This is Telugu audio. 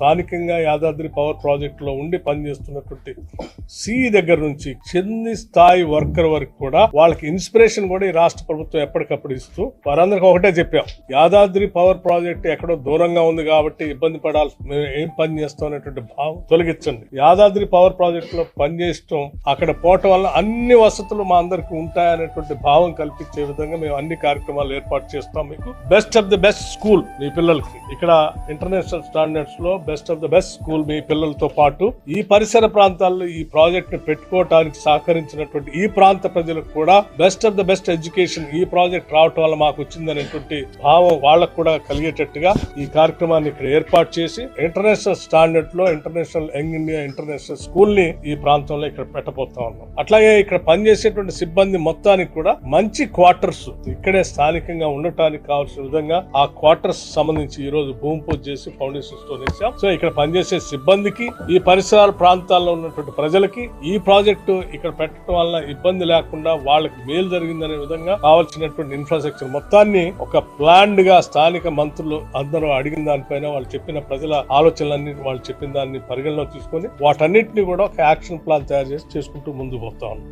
స్థానికంగా యాదాద్రి పవర్ ప్రాజెక్ట్లో ఉండి పనిచేస్తున్నటువంటి సి దగ్గర నుంచి చిన్ని స్థాయి వర్కర్ వరకు కూడా వాళ్ళకి ఇన్స్పిరేషన్ కూడా ఈ రాష్ట్ర ప్రభుత్వం ఎప్పటికప్పుడు ఇస్తూ వారందరికీ ఒకటే చెప్పాం. యాదాద్రి పవర్ ప్రాజెక్ట్ ఎక్కడో దూరంగా ఉంది కాబట్టి ఇబ్బంది పడాల్సి మేము ఏం పని చేస్తాం అనేటువంటి భావం తొలగించండి. యాదాద్రి పవర్ ప్రాజెక్టులో పనిచేయడం అక్కడ పోవటం వల్ల అన్ని వసతులు మా అందరికి ఉంటాయనేటువంటి భావం కల్పించే విధంగా మేము అన్ని కార్యక్రమాలు ఏర్పాటు చేస్తాం. మీకు best of the best school మీ పిల్లలకి. ఇక్కడ international స్టాండర్డ్స్లో best of the best school మీ పిల్లలతో పాటు. ఈ పరిసర ప్రాంతాల్లో ఈ ప్రాజెక్ట్ను పెట్టుకోవటానికి సహకరించినటువంటి ఈ ప్రాంత ప్రజలకు కూడా best of the best education ఈ ప్రాజెక్ట్ రావటం వల్ల మాకు వచ్చిందనేటువంటి భావం వాళ్ళకు కూడా కలిగేటట్టుగా ఈ కార్యక్రమాన్ని ఇక్కడ ఏర్పాటు చేసి ఇంటర్నేషనల్ స్టాండర్డ్లో ఇంటర్నేషనల్ యంగ్ ఇండియా ఇంటర్నేషనల్ స్కూల్ని ఈ ప్రాంతంలో ఇక్కడ పెట్టబోతా ఉన్నాం. అట్లాగే ఇక్కడ పనిచేసేటువంటి సిబ్బంది మొత్తానికి కూడా మంచి క్వార్టర్స్ ఇక్కడే స్థానికంగా ఉండటానికి కావాల్సిన విధంగా ఆ క్వార్టర్స్ సంబంధించి ఈ రోజు భూమి పూజ చేసి ఫౌండేషన్స్తో వేసాం సో ఇక్కడ పనిచేసే సిబ్బందికి ఈ పరిసర ప్రాంతాల్లో ఉన్నటువంటి ప్రజలకి ఈ ప్రాజెక్టు ఇక్కడ పెట్టడం వల్ల ఇబ్బంది లేకుండా వాళ్ళకి మేలు జరిగిందనే విధంగా కావాల్సినటువంటి ఇన్ఫ్రాస్ట్రక్చర్ మొత్తాన్ని ఒక ప్లాన్డ్గా స్థానిక మంత్రులు అందరూ అడిగిన దానిపైన వాళ్ళు చెప్పిన ప్రజల ఆలోచనలన్నీ వాళ్ళు చెప్పిన దాన్ని పరిగణలో తీసుకొని వాటన్నిటిని కూడా ఒక యాక్షన్ ప్లాన్ తయారు చేసి చేసుకుంటూ ముందుకు పోతా ఉన్నాం.